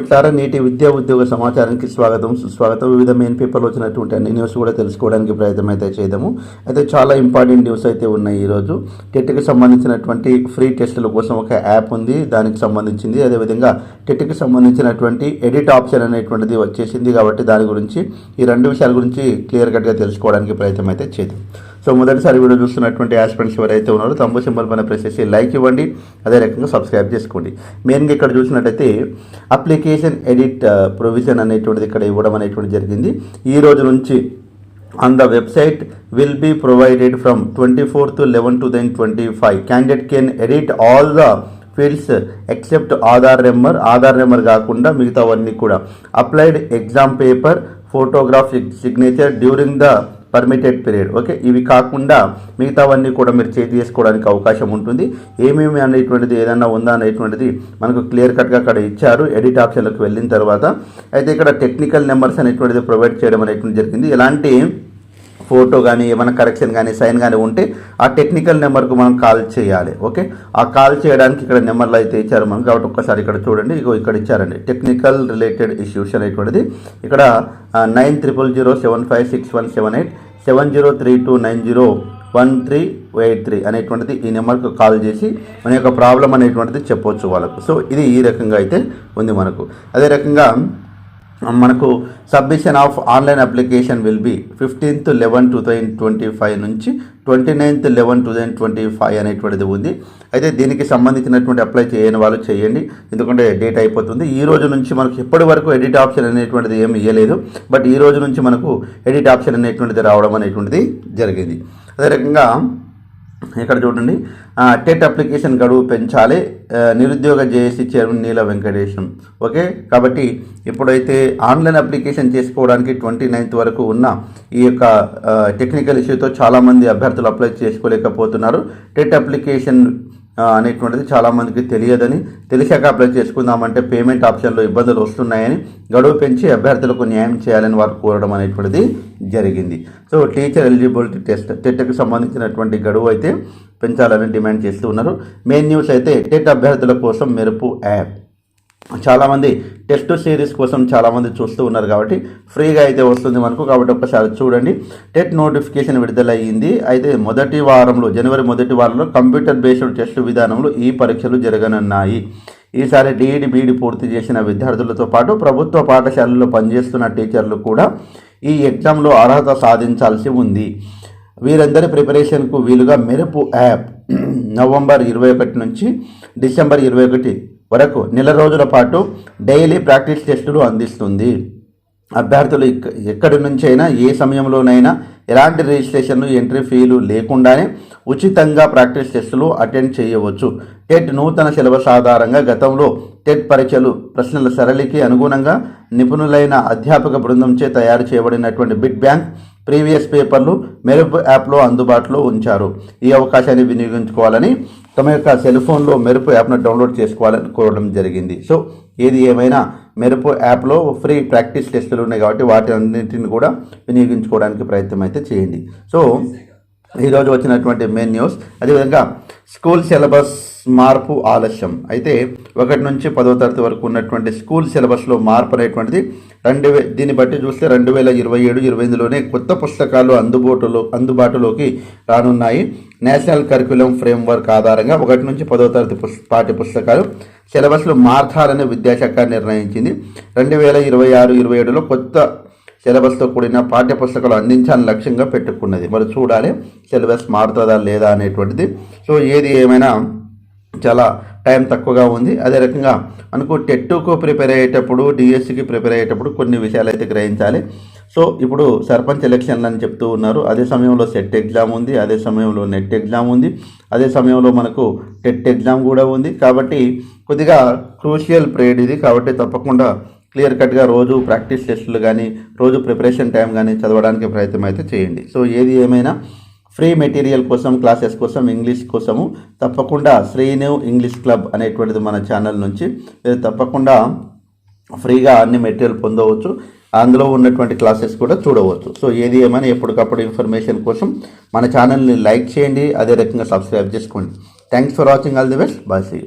మిత్రులారా నేటి విద్యా ఉద్యోగ సమాచారానికి స్వాగతం సుస్వాగతం. వివిధ మెయిన్ పేపర్లో వచ్చినటువంటి అన్ని న్యూస్ కూడా తెలుసుకోవడానికి ప్రయత్నం అయితే చేద్దాము. అయితే చాలా ఇంపార్టెంట్ న్యూస్ అయితే ఉన్నాయి ఈరోజు. టెట్కి సంబంధించినటువంటి ఫ్రీ టెస్టుల కోసం ఒక యాప్ ఉంది. దానికి సంబంధించింది. అదేవిధంగా టెట్కి సంబంధించినటువంటి ఎడిట్ ఆప్షన్ అనేటువంటిది వచ్చేసింది కాబట్టి దాని గురించి ఈ రెండు విషయాల గురించి క్లియర్ కట్గా తెలుసుకోవడానికి ప్రయత్నం అయితే చేద్దాం. సో మొదటిసారి వీడియో చూస్తున్నటువంటి ఆస్పెంట్స్ ఎవరైతే ఉన్నారో తంబు సింబల్ పైన ప్రెస్ చేసి లైక్ ఇవ్వండి. అదే రకంగా సబ్స్క్రైబ్ చేసుకోండి. మెయిన్గా ఇక్కడ చూసినట్టయితే అప్లికేషన్ ఎడిట్ ప్రొవిజన్ అనేటువంటిది ఇక్కడ ఇవ్వడం అనేటువంటి జరిగింది. ఈ రోజు నుంచి on the website will be provided from twenty fourth eleven two thousand twenty five candidate can edit all the fields except Aadhaar number Aadhaar number కాకుండా మిగతావన్నీ కూడా. Applied exam paper photograph signature during the permitted period okay ఇవి కాకుండా మిగతావన్నీ కూడా మీరు చేతి చేసుకోవడానికి అవకాశం ఉంటుంది. ఏమేమి అనేటువంటిది ఏదన్నా ఉందా అనేటువంటిది మనకు క్లియర్ కట్గా అక్కడ ఇచ్చారు. ఎడిట్ ఆప్షన్లకు వెళ్ళిన తర్వాత అయితే ఇక్కడ టెక్నికల్ నెంబర్స్ అనేటువంటిది ప్రొవైడ్ చేయడం అనేటువంటి జరిగింది. ఎలాంటి ఫోటో కానీ ఏమైనా కరెక్షన్ కానీ సైన్ కానీ ఉంటే ఆ టెక్నికల్ నెంబర్కు మనం కాల్ చేయాలి ఓకే? ఆ కాల్ చేయడానికి ఇక్కడ నెంబర్లు అయితే ఇచ్చారు మనం కాబట్టి ఒక్కసారి ఇక్కడ చూడండి. ఇగో ఇక్కడ ఇచ్చారండి. టెక్నికల్ రిలేటెడ్ ఇష్యూస్ అనేటువంటిది. ఇక్కడ nine triple zero seven five six one seven eight seven zero three two nine zero one three eight three అనేటువంటిది ఈ నెంబర్కు కాల్ చేసి మన యొక్క ప్రాబ్లం అనేటువంటిది చెప్పవచ్చు వాళ్ళకు. సో ఇది ఈ రకంగా అయితే ఉంది మనకు. అదే రకంగా మనకు submission of online application will be fifteenth eleven two thousand twenty five నుంచి twenty ninth eleven two thousand twenty five అనేటువంటిది ఉంది. అయితే దీనికి సంబంధించినటువంటి అప్లై చేయని వాళ్ళు చేయండి. ఎందుకంటే డేట్ అయిపోతుంది. ఈ రోజు నుంచి మనకు ఇప్పటి వరకు ఎడిట్ ఆప్షన్ అనేటువంటిది ఏమి ఇవ్వలేదు బట్ ఈ రోజు నుంచి మనకు ఎడిట్ ఆప్షన్ అనేటువంటిది రావడం అనేటువంటిది జరిగింది. అదే రకంగా ఇక్కడ చూడండి. టెట్ అప్లికేషన్ గడువు పెంచాలి. నిరుద్యోగ JAC chairman Neela Venkatesham. Okay? కాబట్టి ఇప్పుడైతే ఆన్లైన్ అప్లికేషన్ చేసుకోవడానికి ట్వంటీ నైన్త్ వరకు ఉన్న ఈ యొక్క టెక్నికల్ ఇష్యూతో చాలామంది అభ్యర్థులు అప్లై చేసుకోలేకపోతున్నారు. టెట్ అప్లికేషన్ అనేటువంటిది చాలామందికి తెలియదని తెలిసాక అప్లై చేసుకుందామంటే పేమెంట్ ఆప్షన్లో ఇబ్బందులు వస్తున్నాయని గడువు పెంచి అభ్యర్థులకు న్యాయం చేయాలని వారు కోరడం అనేటువంటిది జరిగింది. సో టీచర్ ఎలిజిబిలిటీ టెస్ట్ టెట్కి సంబంధించినటువంటి గడువు అయితే పెంచాలని డిమాండ్ చేస్తూ ఉన్నారు. మెయిన్ న్యూస్ అయితే టెట్ అభ్యర్థుల కోసం మెరుపు యాప్. చాలామంది టెస్ట్ సిరీస్ కోసం చాలామంది చూస్తూ ఉన్నారు కాబట్టి ఫ్రీగా అయితే వస్తుంది మనకు. కాబట్టి ఒక్కసారి చూడండి. టెట్ నోటిఫికేషన్ విడుదలయ్యింది. అయితే మొదటి వారంలో జనవరి మొదటి వారంలో కంప్యూటర్ బేస్డ్ టెస్ట్ విధానంలో ఈ పరీక్షలు జరగనున్నాయి. ఈసారి డిఈడి బీఈడి పూర్తి చేసిన విద్యార్థులతో పాటు ప్రభుత్వ పాఠశాలల్లో పనిచేస్తున్న టీచర్లు కూడా ఈ ఎగ్జామ్లో అర్హత సాధించాల్సి ఉంది. వీరందరి ప్రిపరేషన్కు వీలుగా మెరుపు యాప్ నవంబర్ ఇరవై ఒకటి నుంచి డిసెంబర్ ఇరవై ఒకటి వరకు నెల రోజుల పాటు డైలీ ప్రాక్టీస్ టెస్టులు అందిస్తుంది. అభ్యర్థులు ఇక్క- ఎక్కడి నుంచైనా ఏ సమయంలోనైనా ఎలాంటి రిజిస్ట్రేషన్లు ఎంట్రీ ఫీలు లేకుండానే ఉచితంగా ప్రాక్టీస్ టెస్టులు అటెండ్ చేయవచ్చు. టెట్ నూతన సిలబస్ ఆధారంగా గతంలో టెట్ పరీక్షలు ప్రశ్నల సరళికి అనుగుణంగా నిపుణులైన అధ్యాపక బృందంచే తయారు చేయబడినటువంటి బిట్ బ్యాంక్ ప్రీవియస్ పేపర్లు మెరుపు యాప్లో అందుబాటులో ఉంచారు. ఈ అవకాశాన్ని వినియోగించుకోవాలని తమ యొక్క సెల్ ఫోన్లో మెరుపు యాప్ను డౌన్లోడ్ చేసుకోవాలని కోరడం జరిగింది. సో ఏది ఏమైనా మెరుపు యాప్లో ఫ్రీ ప్రాక్టీస్ టెస్టులు ఉన్నాయి కాబట్టి వాటి అన్నింటిని కూడా వినియోగించుకోవడానికి ప్రయత్నం అయితే చేయండి. సో ఈరోజు వచ్చినటువంటి మెయిన్ న్యూస్ అదేవిధంగా స్కూల్ సిలబస్ మార్పు ఆలస్యం. అయితే ఒకటి నుంచి పదో తరగతి వరకు ఉన్నటువంటి స్కూల్ సిలబస్లో మార్పు అనేటువంటిది రెండు వే దీన్ని బట్టి చూస్తే రెండు వేల ఇరవై ఏడు ఇరవై ఎనిమిదిలోనే కొత్త పుస్తకాలు అందుబాటులో అందుబాటులోకి రానున్నాయి. నేషనల్ కరికులం ఫ్రేమ్వర్క్ ఆధారంగా ఒకటి నుంచి పదో తరగతి పుస్ పాఠ్య పుస్తకాలు సిలబస్లు మార్చాలని విద్యాశాఖ నిర్ణయించింది. రెండు వేల ఇరవై ఆరు ఇరవై ఏడులో కొత్త సిలబస్తో కూడిన పాఠ్య పుస్తకాలు అందించాలని లక్ష్యంగా పెట్టుకున్నది. మరి చూడాలి సిలబస్ మారుతుందా లేదా అనేటువంటిది. సో ఏది ఏమైనా చాలా టైం తక్కువగా ఉంది. అదే రకంగా మనకు టెట్టుకు ప్రిపేర్ అయ్యేటప్పుడు డిఎస్సికి ప్రిపేర్ అయ్యేటప్పుడు కొన్ని విషయాలు అయితే గ్రహించాలి. సో ఇప్పుడు సర్పంచ్ ఎలక్షన్లు అని చెప్తూ ఉన్నారు. అదే సమయంలో సెట్ ఎగ్జామ్ ఉంది అదే సమయంలో నెట్ ఎగ్జామ్ ఉంది అదే సమయంలో మనకు టెట్ ఎగ్జామ్ కూడా ఉంది. కాబట్టి కొద్దిగా క్రూషియల్ పీరియడ్ ఇది. కాబట్టి తప్పకుండా క్లియర్ కట్గా రోజు ప్రాక్టీస్ టెస్టులు కానీ రోజు ప్రిపరేషన్ టైం కానీ చదవడానికి ప్రయత్నం అయితే చేయండి. సో ఏది ఏమైనా ఫ్రీ మెటీరియల్ కోసం క్లాసెస్ కోసం ఇంగ్లీష్ కోసము తప్పకుండా శ్రీను ఇంగ్లీష్ క్లబ్ అనేటువంటిది మన ఛానల్ నుంచి మీరు తప్పకుండా ఫ్రీగా అన్ని మెటీరియల్ పొందవచ్చు. అందులో ఉన్నటువంటి క్లాసెస్ కూడా చూడవచ్చు. సో ఏది ఏమైనా ఎప్పటికప్పుడు ఇన్ఫర్మేషన్ కోసం మన ఛానల్ని లైక్ చేయండి అదే రకంగా సబ్స్క్రైబ్ చేసుకోండి. Thanks for watching. All the best. Bye see